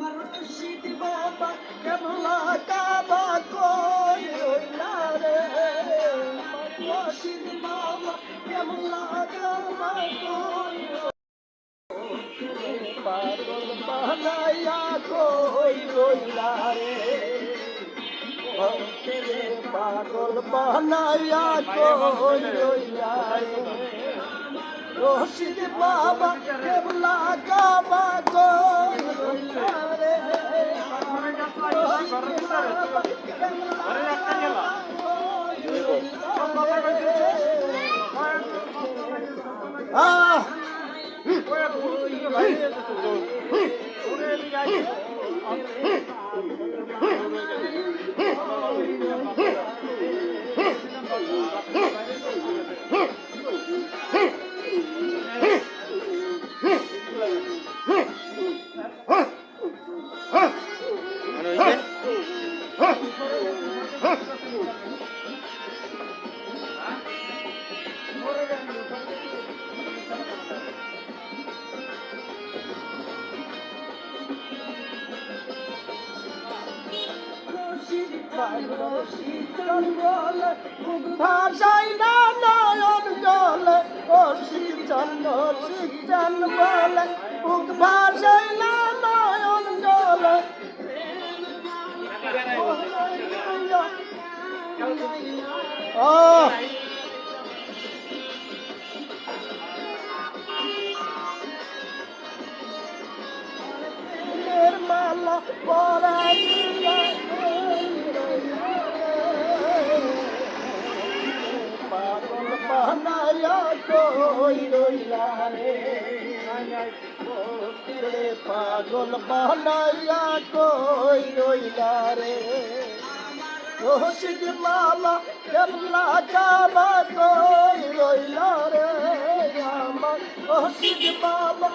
আমার রশিদ বাবা কেবলা কাবা কই রইলা রে রশিদ বাবা কেবলা কাবা কই পাগল বানাইয়া কই পাগল বানাইয়া কই রশিদ বাবা কেবলা কাবা কই あのいいね。ভাষাই না নয়ন জলে অসি চন্দ শিচান বলে ও মালা পরাইলা পাগল বানায়া কই রইলা রে। রশিদ মালা কেমলা কাবা কই রইলা রে। আমার রশিদ মালা